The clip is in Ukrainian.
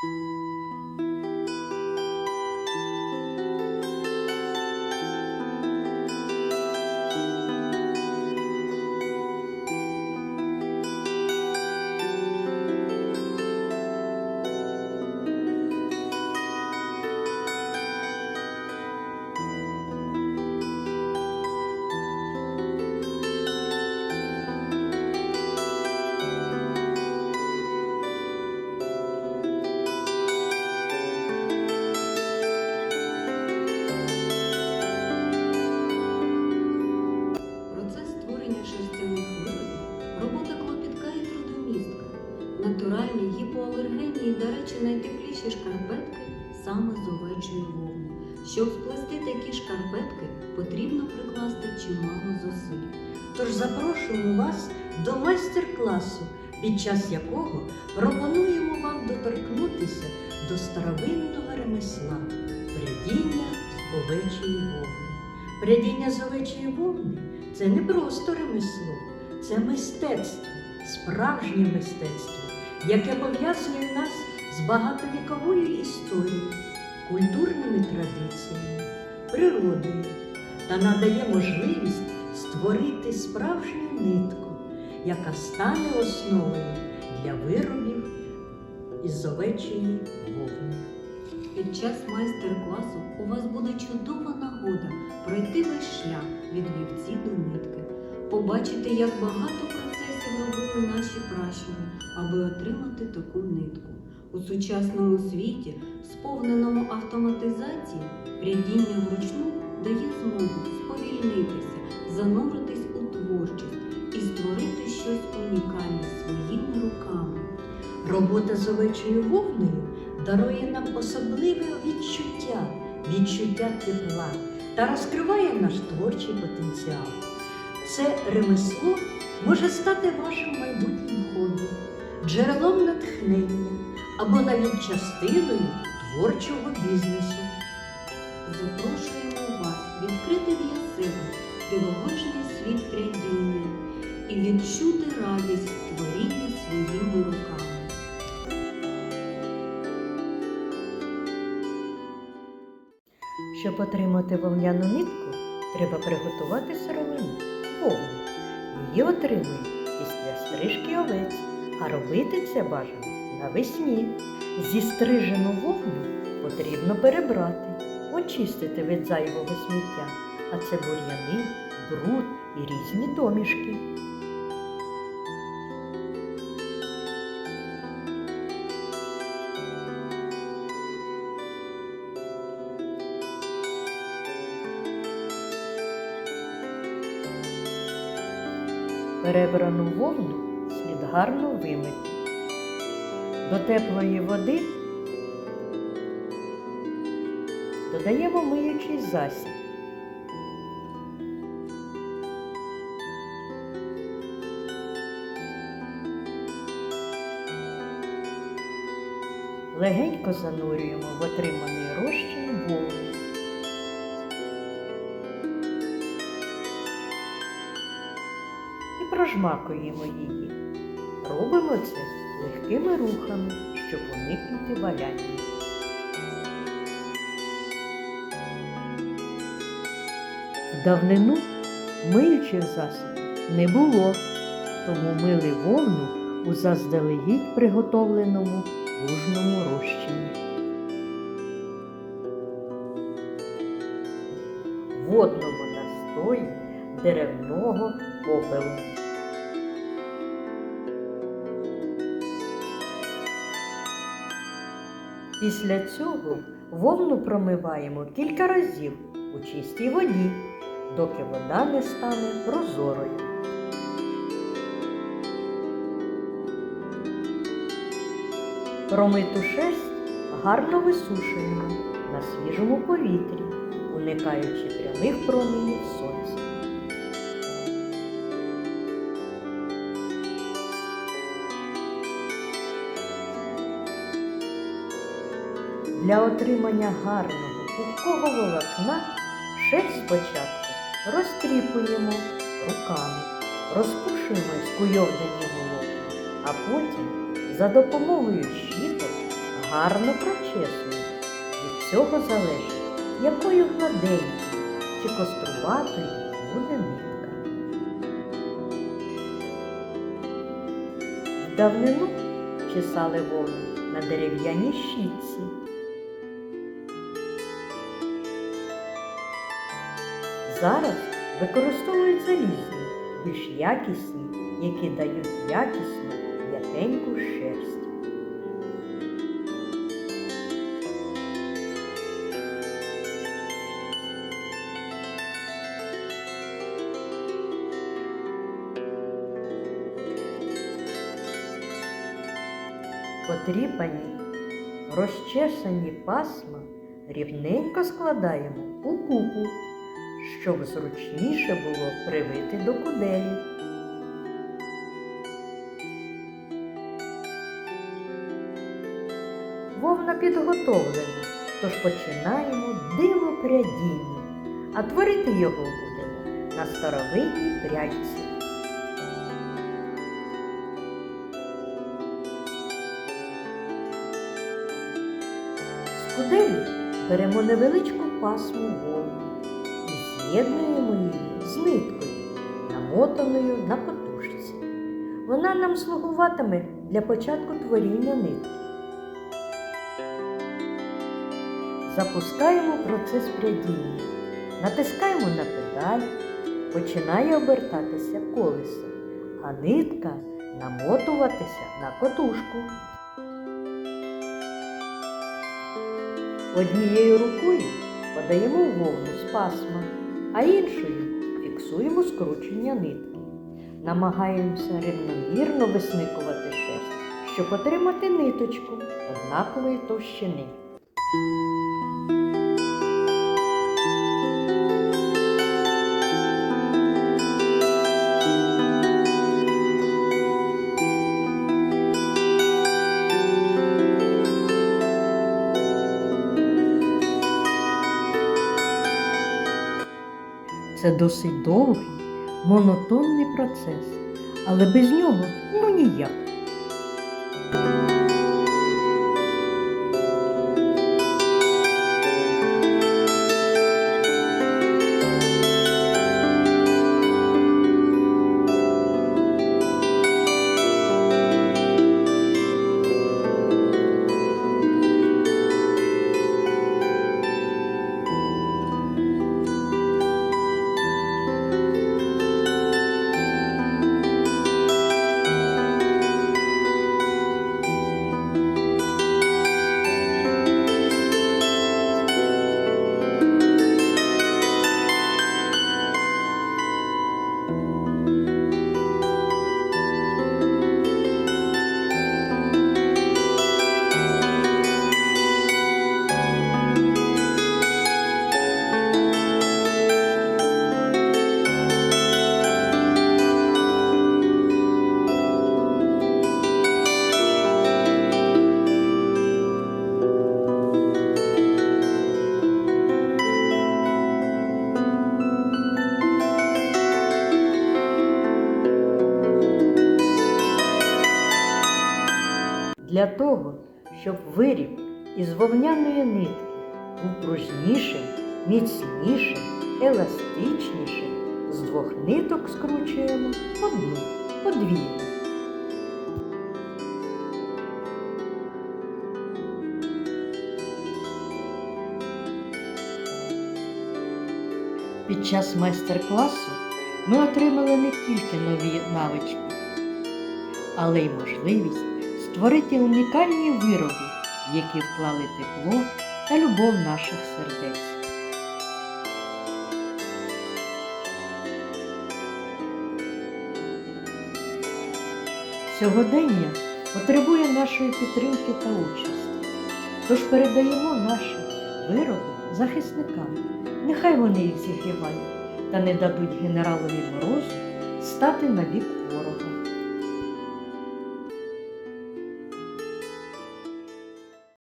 Процес і, до речі, найтепліші шкарпетки саме з овечої вовни. Щоб сплести такі шкарпетки, потрібно прикласти чимало зусиль. Тож запрошуємо вас до майстер-класу, під час якого пропонуємо вам доторкнутися до старовинного ремесла прядіння з овечої вовни. Прядіння з овечої вовни це не просто ремесло, це мистецтво, справжнє мистецтво, яке пов'язує нас з багатовіковою історією, культурними традиціями, природою та надає можливість створити справжню нитку, яка стане основою для виробів із овечої вовни. Під час майстер-класу у вас буде чудова нагода пройти весь шлях від вівці до нитки, побачити, як багато процесів робили наші пращури, аби отримати таку нитку. У сучасному світі, сповненому автоматизації, прядіння вручну дає змогу сповільнитися, зануритись у творчість і створити щось унікальне своїми руками. Робота з овечою вовною дарує нам особливе відчуття, відчуття тепла та розкриває наш творчий потенціал. Це ремесло може стати вашим майбутнім хобі, джерелом натхнення або навіть частиною творчого бізнесу. Запрошуємо вас відкрити для себе дивовижний світ прядіння і відчути радість творіння своїми руками. Щоб отримати вовняну нитку, треба приготувати сировину. Її отримують після стрижки овець, а робити це бажано навесні. Зі стрижену вовну потрібно перебрати, очистити від зайвого сміття, а це бур'яни, бруд і різні домішки. Перебрану вовну слід гарно вимити. До теплої води додаємо миючий засіб. Легенько занурюємо в отриманий розчин вовни. І прожмакуємо її. Робимо це легкими рухами, щоб уникнути валяння. Давнину миючих засобів не було, тому мили вовну у заздалегідь приготовленому лужному розчині. Водному настої деревного попелу. Після цього вовну промиваємо кілька разів у чистій воді, доки вода не стане прозорою. Промиту шерсть гарно висушуємо на свіжому повітрі, уникаючи прямих променів сонця. Для отримання гарного пухкого волокна шерсть спочатку розтріпуємо руками, розпушуємо скуйовнені волокна, а потім за допомогою щіток гарно прочесуємо. Від цього залежить, якою гладенькою чи кострубатою буде нитка. В давнину чесали вовну на дерев'яній щітці. Зараз використовують залізні, більш якісні, які дають якісну, м'якеньку шерсть. Потріпані, розчесані пасма рівненько складаємо у купу, щоб зручніше було привити до куделі. Вовна підготовлена, тож починаємо диво прядіння, а творити його будемо на старовинній прядці. З куделі беремо невеличку пасму вовни з'єднуємо її з ниткою, намотаною на котушці. Вона нам слугуватиме для початку творіння нитки. Запускаємо процес прядіння, натискаємо на педаль, починає обертатися колесо, а нитка намотуватися на котушку. Однією рукою подаємо вовну з пасма, а іншою фіксуємо скручення нитки. Намагаємося рівномірно висмикувати шерсть, щоб отримати ниточку однакової товщини. Це досить довгий, монотонний процес, але без нього ну ніяк. Для того, щоб виріб із вовняної нитки був пружнішим, міцнішим, еластичнішим, з двох ниток скручуємо одну, подвійну. Під час майстер-класу ми отримали не тільки нові навички, але й можливість створити унікальні вироби, які вклали тепло та любов наших сердець. Сьогодення потребує нашої підтримки та участі, тож передаємо наші вироби захисникам. Нехай вони їх зігрівають та не дадуть генералові морозу стати на бік ворога.